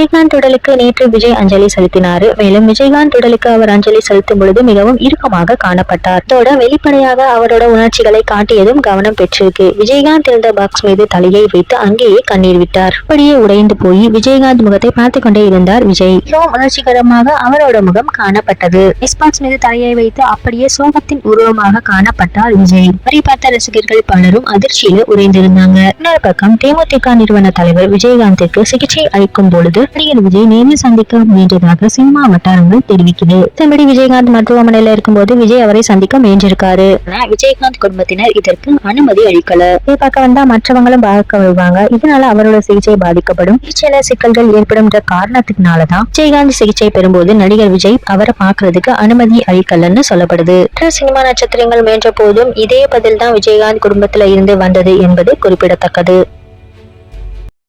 விஜயகாந்த் உடலுக்கு நேற்று விஜய் அஞ்சலி செலுத்தினார். மேலும் விஜயகாந்த் உடலுக்கு அவர் அஞ்சலி செலுத்தும் பொழுது மிகவும் இறுக்கமாக காணப்பட்டார். அதோட வெளிப்படையாக அவரோட உணர்ச்சிகளை காட்டியதும் கவனம் பெற்றிருக்கு. விஜயகாந்த் இருந்த பாக்ஸ் மீது தலையை வைத்து அங்கேயே கண்ணீர் விட்டார். அப்படியே உடைந்து போய் விஜயகாந்த் முகத்தை பார்த்து கொண்டே இருந்தார் விஜய். மிகவும் உணர்ச்சிகரமாக அவரோட முகம் காணப்பட்டது. பாக்ஸ் மீது தலையை வைத்து அப்படியே சோகத்தின் உருவமாக காணப்பட்டார் விஜய். வரி பார்த்த ரசிகர்கள் பலரும் அதிர்ச்சியில் உறைந்திருந்தாங்க. இன்னொரு பக்கம் தேமுதிக நிறுவன தலைவர் விஜயகாந்திற்கு சிகிச்சை அளிக்கும் பொழுது நடிகர் விஜய் நேரில் சந்திக்க முயன்றதாக சினிமா வட்டாரங்கள் தெரிவிக்குது. மற்றபடி விஜயகாந்த் மருத்துவமனையில இருக்கும்போது விஜய் அவரை சந்திக்க முயன்றிருக்காரு. ஆனா விஜயகாந்த் குடும்பத்தினர் இதற்கு அனுமதி அளிக்கல. இதை பார்க்க வந்தா மற்றவங்களும் பார்க்க வருவாங்க. இதனால அவரோட சிகிச்சை பாதிக்கப்படும். சில சிக்கல்கள் ஏற்படும் காரணத்தினாலதான் விஜயகாந்த் சிகிச்சை பெறும்போது நடிகர் விஜய் அவரை பார்க்கறதுக்கு அனுமதி அளிக்கலன்னு சொல்லப்படுது. சினிமா நட்சத்திரங்கள் முயன்ற போதும் இதே பதில் தான் விஜயகாந்த் குடும்பத்துல இருந்து வந்தது என்பது குறிப்பிடத்தக்கது.